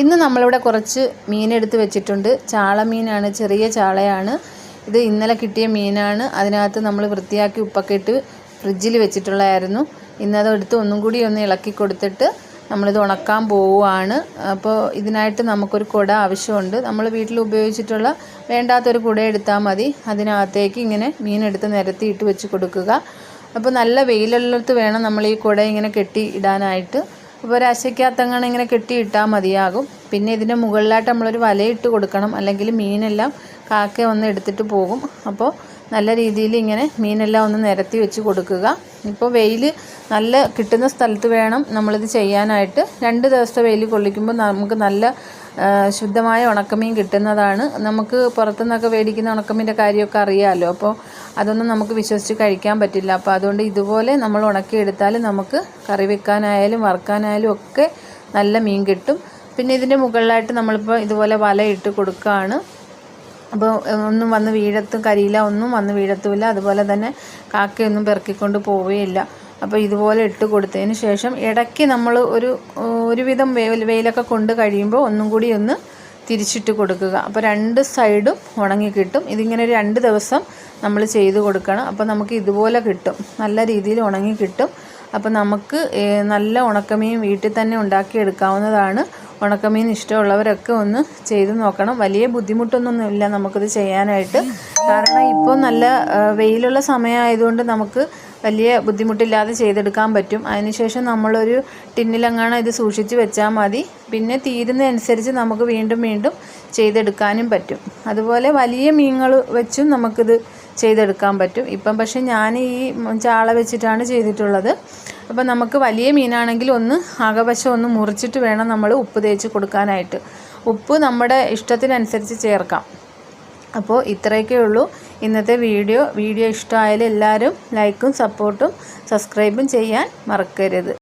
ഇന്ന് നമ്മളിവിടെ കുറച്ച് മീനെടുത്ത് വെച്ചിട്ടുണ്ട്. ചാള മീനാണ് ചെറിയ ചാളയാണ്. ഇത് ഇന്നലെ കിട്ടിയ മീനാണ്. അതിനകത്ത് നമ്മൾ വൃത്തിയാക്കി ഉപ്പൊക്കെ ഇട്ട് ഫ്രിഡ്ജിൽ വെച്ചിട്ടുള്ളതായിരുന്നു. ഇന്നത് എടുത്ത് ഒന്നും കൂടി ഒന്ന് ഇളക്കി കൊടുത്തിട്ട് നമ്മളിത് ഉണക്കാൻ പോവുകയാണ്. അപ്പോൾ ഇതിനായിട്ട് നമുക്കൊരു കുട ആവശ്യമുണ്ട്. നമ്മൾ വീട്ടിൽ ഉപയോഗിച്ചിട്ടുള്ള വേണ്ടാത്തൊരു കുട എടുത്താൽ മതി. അതിനകത്തേക്ക് ഇങ്ങനെ മീനെടുത്ത് നിരത്തിയിട്ട് വെച്ച് കൊടുക്കുക. അപ്പോൾ നല്ല വെയിലുള്ളിടത്ത് വേണം നമ്മൾ ഈ കുട ഇങ്ങനെ കെട്ടി ഇടാനായിട്ട്. അപ്പോൾ ഒരാശയ്ക്കകത്തങ്ങനെ ഇങ്ങനെ കെട്ടിയിട്ടാൽ മതിയാകും. പിന്നെ ഇതിന്റെ മുകളിലായിട്ട് നമ്മളൊരു വലയിട്ട് കൊടുക്കണം. അല്ലെങ്കിൽ മീനെല്ലാം കാക്ക ഒന്ന് എടുത്തിട്ട് പോകും. അപ്പോൾ നല്ല രീതിയിൽ ഇങ്ങനെ മീനെല്ലാം ഒന്ന് നിരത്തി വെച്ച് കൊടുക്കുക. ഇപ്പോൾ വെയിൽ നല്ല കിട്ടുന്ന സ്ഥലത്ത് വേണം നമ്മളിത് ചെയ്യാനായിട്ട്. രണ്ട് ദിവസത്തെ വെയിൽ കൊള്ളിക്കുമ്പോൾ നമുക്ക് നല്ല ശുദ്ധമായ ഉണക്കമീൻ കിട്ടുന്നതാണ്. നമുക്ക് പുറത്തുനിന്നൊക്കെ മേടിക്കുന്ന ഉണക്കമീന്റെ കാര്യമൊക്കെ അറിയാമല്ലോ അപ്പോൾ അതൊന്നും നമുക്ക് വിശ്വസിച്ച് കഴിക്കാൻ പറ്റില്ല. അപ്പോൾ അതുകൊണ്ട് ഇതുപോലെ നമ്മൾ ഉണക്കിയെടുത്താൽ നമുക്ക് കറി വെക്കാനായാലും വറുക്കാനായാലും ഒക്കെ നല്ല മീൻ കിട്ടും. പിന്നെ ഇതിന്റെ മുകളിലായിട്ട് നമ്മളിപ്പോൾ ഇതുപോലെ വലയിട്ട് കൊടുക്കുകയാണ്. അപ്പോൾ ഒന്നും വന്ന് വീഴത്തും കരിയില ഒന്നും വന്ന് വീഴത്തുമില്ല. അതുപോലെ തന്നെ കാക്കയൊന്നും പെറുക്കിക്കൊണ്ട് പോവുകയില്ല. അപ്പോൾ ഇതുപോലെ ഇട്ട് കൊടുത്തതിന് ശേഷം ഇടയ്ക്ക് നമ്മൾ ഒരു ഒരുവിധം വെയിൽ വെയിലൊക്കെ കൊണ്ട് കഴിയുമ്പോൾ ഒന്നും കൂടി ഒന്ന് തിരിച്ചിട്ട് കൊടുക്കുക. അപ്പോൾ രണ്ട് സൈഡും ഉണങ്ങി കിട്ടും. ഇതിങ്ങനെ രണ്ട് ദിവസം നമ്മൾ ചെയ്ത് കൊടുക്കണം. അപ്പോൾ നമുക്ക് ഇതുപോലെ കിട്ടും. നല്ല രീതിയിൽ ഉണങ്ങി കിട്ടും. അപ്പോൾ നമുക്ക് നല്ല ഉണക്കമീൻ വീട്ടിൽ തന്നെ ഉണ്ടാക്കിയെടുക്കാവുന്നതാണ്. ഉണക്കമീൻ ഇഷ്ടമുള്ളവരൊക്കെ ഒന്ന് ചെയ്ത് നോക്കണം. വലിയ ബുദ്ധിമുട്ടൊന്നും ഇല്ല നമുക്കിത് ചെയ്യാനായിട്ട്. കാരണം ഇപ്പോൾ നല്ല വെയിലുള്ള സമയമായതുകൊണ്ട് നമുക്ക് വലിയ ബുദ്ധിമുട്ടില്ലാതെ ചെയ്തെടുക്കാൻ പറ്റും. അതിനുശേഷം നമ്മളൊരു ടിന്നിലെങ്ങാണ് ഇത് സൂക്ഷിച്ച് വെച്ചാൽ മതി. പിന്നെ തീരുന്നതനുസരിച്ച് നമുക്ക് വീണ്ടും വീണ്ടും ചെയ്തെടുക്കാനും പറ്റും. അതുപോലെ വലിയ മീനുകൾ വെച്ചും നമുക്കിത് ചെയ്തെടുക്കാൻ പറ്റും. ഇപ്പം പക്ഷേ ഞാൻ ഈ ചാള വെച്ചിട്ടാണ് ചെയ്തിട്ടുള്ളത്. അപ്പം നമുക്ക് വലിയ മീനാണെങ്കിൽ ഒന്ന് അകവശം ഒന്ന് മുറിച്ചിട്ട് വേണം നമ്മൾ ഉപ്പ് തേച്ച് കൊടുക്കാനായിട്ട്. ഉപ്പ് നമ്മുടെ ഇഷ്ടത്തിനനുസരിച്ച് ചേർക്കാം. അപ്പോൾ ഇത്രയൊക്കെ ഉള്ളൂ ഇന്നത്തെ വീഡിയോ വീഡിയോ ഇഷ്ടമായാലും എല്ലാവരും ലൈക്കും സപ്പോർട്ടും സബ്സ്ക്രൈബും ചെയ്യാൻ മറക്കരുത്.